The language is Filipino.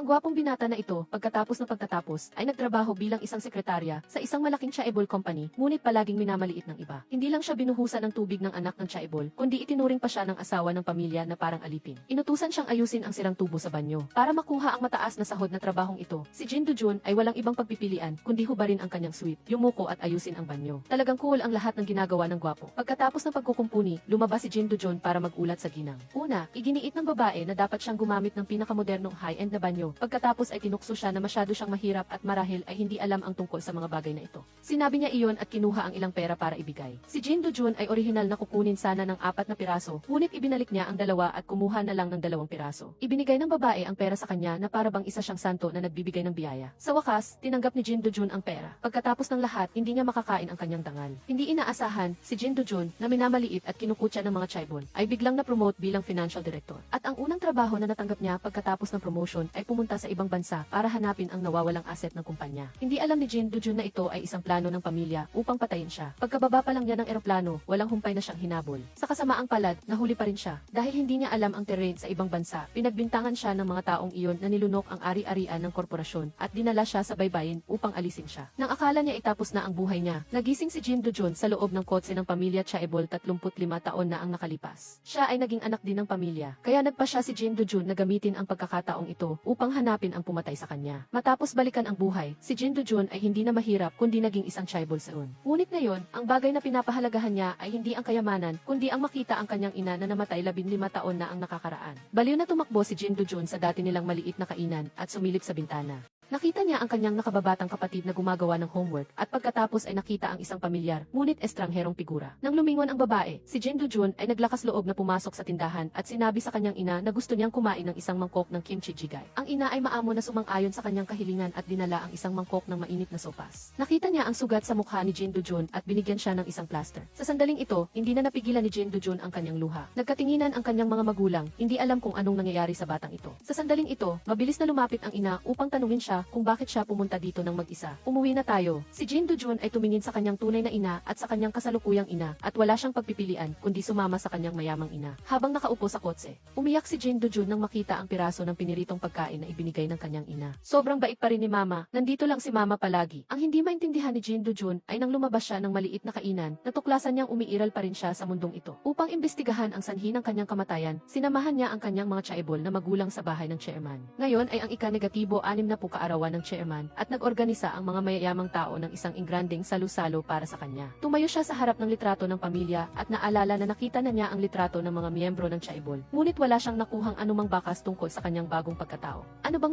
Ang gwapong binata na ito, pagkatapos ng pagtatapos, ay nagtrabaho bilang isang sekretarya sa isang malaking chaebol company, ngunit palaging minamaliit ng iba. Hindi lang siya binuhusan ng tubig ng anak ng chaebol, kundi itinuring pa siya ng asawa ng pamilya na parang alipin. Inutusan siyang ayusin ang sirang tubo sa banyo. Para makuha ang mataas na sahod na trabahong ito, si Jin Dujun ay walang ibang pagpipilian kundi hubarin ang kanyang sweep, yumuko at ayusin ang banyo. Talagang cool ang lahat ng ginagawa ng gwapo. Pagkatapos ng pagkukumpuni, lumabas si Jin Dujun para magulat sa ginang. Una, iginiit ng babae na dapat siyang gumamit ng pinakamodernong high-end na banyo. Pagkatapos ay tinukso siya na masyado siyang mahirap at marahil ay hindi alam ang tungkol sa mga bagay na ito. Sinabi niya iyon at kinuha ang ilang pera para ibigay. Si Jin Dujun ay orihinal na kukunin sana ng apat na piraso, ngunit ibinalik niya ang dalawa at kumuha na lang ng dalawang piraso. Ibinigay ng babae ang pera sa kanya na para bang isa siyang santo na nagbibigay ng biyaya. Sa wakas, tinanggap ni Jin Dujun ang pera. Pagkatapos ng lahat, hindi niya makakain ang kanyang dangal. Hindi inaasahan, si Jin Dujun, na minamaliit at kinukutya ng mga chaibol, ay biglang na-promote bilang financial director. At ang unang trabaho na natanggap niya pagkatapos ng promotion ay pumunta sa ibang bansa para hanapin ang nawawalang asset ng kumpanya. Hindi alam ni Jin Dujun na ito ay isang plano ng pamilya upang patayin siya. Pagkababa pa lang niya ng eroplano, walang humpay na siyang hinabol. Sa kasamaang palad, nahuli pa rin siya. Dahil hindi niya alam ang terrain sa ibang bansa, pinagbintangan siya ng mga taong iyon na nilunok ang ari-arian ng korporasyon at dinala siya sa baybayin upang alisin siya. Nang akala niya itapos na ang buhay niya, nagising si Jin Dujun sa loob ng kotse ng pamilya Chaebol 35 taon na ang nakalipas. Siya ay naging anak din ng pamilya, kaya nagpa siya si Jin Dujun na gamitin ang pagkakataong ito upang hanapin ang pumatay sa kanya. Matapos balikan ang buhay, si Jin Dujun ay hindi na mahirap kundi naging isang Chaebol saon. Ngunit ngayon, ang bagay na pinapahalagahan niya ay hindi ang kayamanan, kundi ang makita ang kanyang ina na namatay 15 taon na ang nakakaraan. Baliw na tumakbo si Jin Dujun sa dati nilang maliit na kainan at sumilip sa bintana. Nakita niya ang kanyang nakababatang kapatid na gumagawa ng homework at pagkatapos ay nakita ang isang pamilyar, ngunit estrangherong figura. Nang lumingon ang babae, si Jin Dujun ay naglakas loob na pumasok sa tindahan at sinabi sa kanyang ina na gusto niyang kumain ng isang mangkok ng kimchi jjigae. Ang ina ay maamo na sumang-ayon sa kanyang kahilingan at dinala ang isang mangkok ng mainit na sopas. Nakita niya ang sugat sa mukha ni Jin Dujun at binigyan siya ng isang plaster. Sa sandaling ito, hindi na napigilan ni Jin Dujun ang kanyang luha. Nagkatinginan ang kanyang mga magulang, hindi alam kung anong nangyayari sa batang ito. Sa sandaling ito, mabilis na lumapit ang ina upang tanungin siya kung bakit siya pumunta dito ng mag-isa. Umuwi na tayo. Si Jin Dujun ay tumingin sa kanyang tunay na ina at sa kanyang kasalukuyang ina at wala siyang pagpipilian kundi sumama sa kanyang mayamang ina. Habang nakaupo sa kotse, umiyak si Jin Dujun nang makita ang piraso ng piniritong pagkain na ibinigay ng kanyang ina. Sobrang bait pa rin ni Mama, nandito lang si Mama palagi. Ang hindi maintindihan ni Jin Dujun ay nang lumabas siya ng maliit na kainan, natuklasan niyang umiiral pa rin siya sa mundong ito. Upang imbestigahan ang sanhi ng kanyang kamatayan, sinamahan niya ang kanyang mga chaebol na magulang sa bahay ng chairman. Ngayon ay ang ika-negatibo anim na po kaarawan ng chairman at nag-organisa ang mga mayayamang tao ng isang ingranding salu-salo para sa kanya. Tumayo siya sa harap ng litrato ng pamilya at naalala na nakita na niya ang litrato ng mga miyembro ng chaebol. Ngunit wala siyang nakuhang anumang bakas tungkol sa kanyang bagong pagkatao. Ano bang